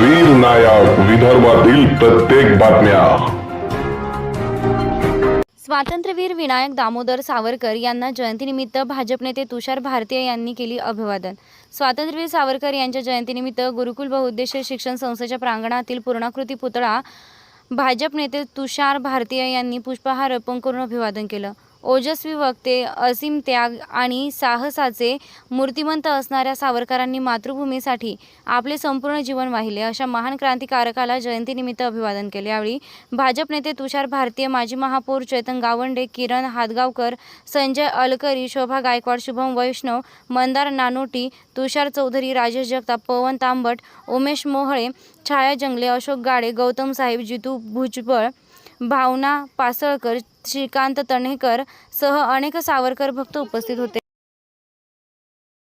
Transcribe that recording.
वीर नायक विदर्भातील प्रत्येक बातम्या. स्वातंत्र्यवीर विनायक दामोदर सावरकर यांना जयंतीनिमित्त भाजप नेते तुषार भारतीय यांनी केली अभिवादन. स्वातंत्र्यवीर सावरकर यांच्या जयंतीनिमित्त गुरुकुल बहुउद्देशीय शिक्षण संस्थेच्या प्रांगणातील पूर्णाकृती पुतळा भाजप नेते तुषार भारतीय यांनी पुष्पहार अर्पण करून अभिवादन केलं. ओजस्वी वक्ते असीम त्याग आणि साहसाचे मूर्तिमंत असणाऱ्या सावरकरांनी मातृभूमीसाठी आपले संपूर्ण जीवन वाहिले. अशा महान क्रांतिकारकाला जयंतीनिमित्त अभिवादन केले. यावेळी भाजप नेते तुषार भारतीय माजी महापौर चेतन गावंडे किरण हादगावकर संजय अलकरी शोभा गायकवाड शुभम वैष्णव मंदार नानोटी तुषार चौधरी राजेश जगताप पवन तांबट उमेश मोहळे छाया जंगले अशोक गाडे गौतम साहेब जितू भुजबळ भावना पासळकर श्रीकांत तणेकर सह अनेक सावरकर भक्त उपस्थित होते.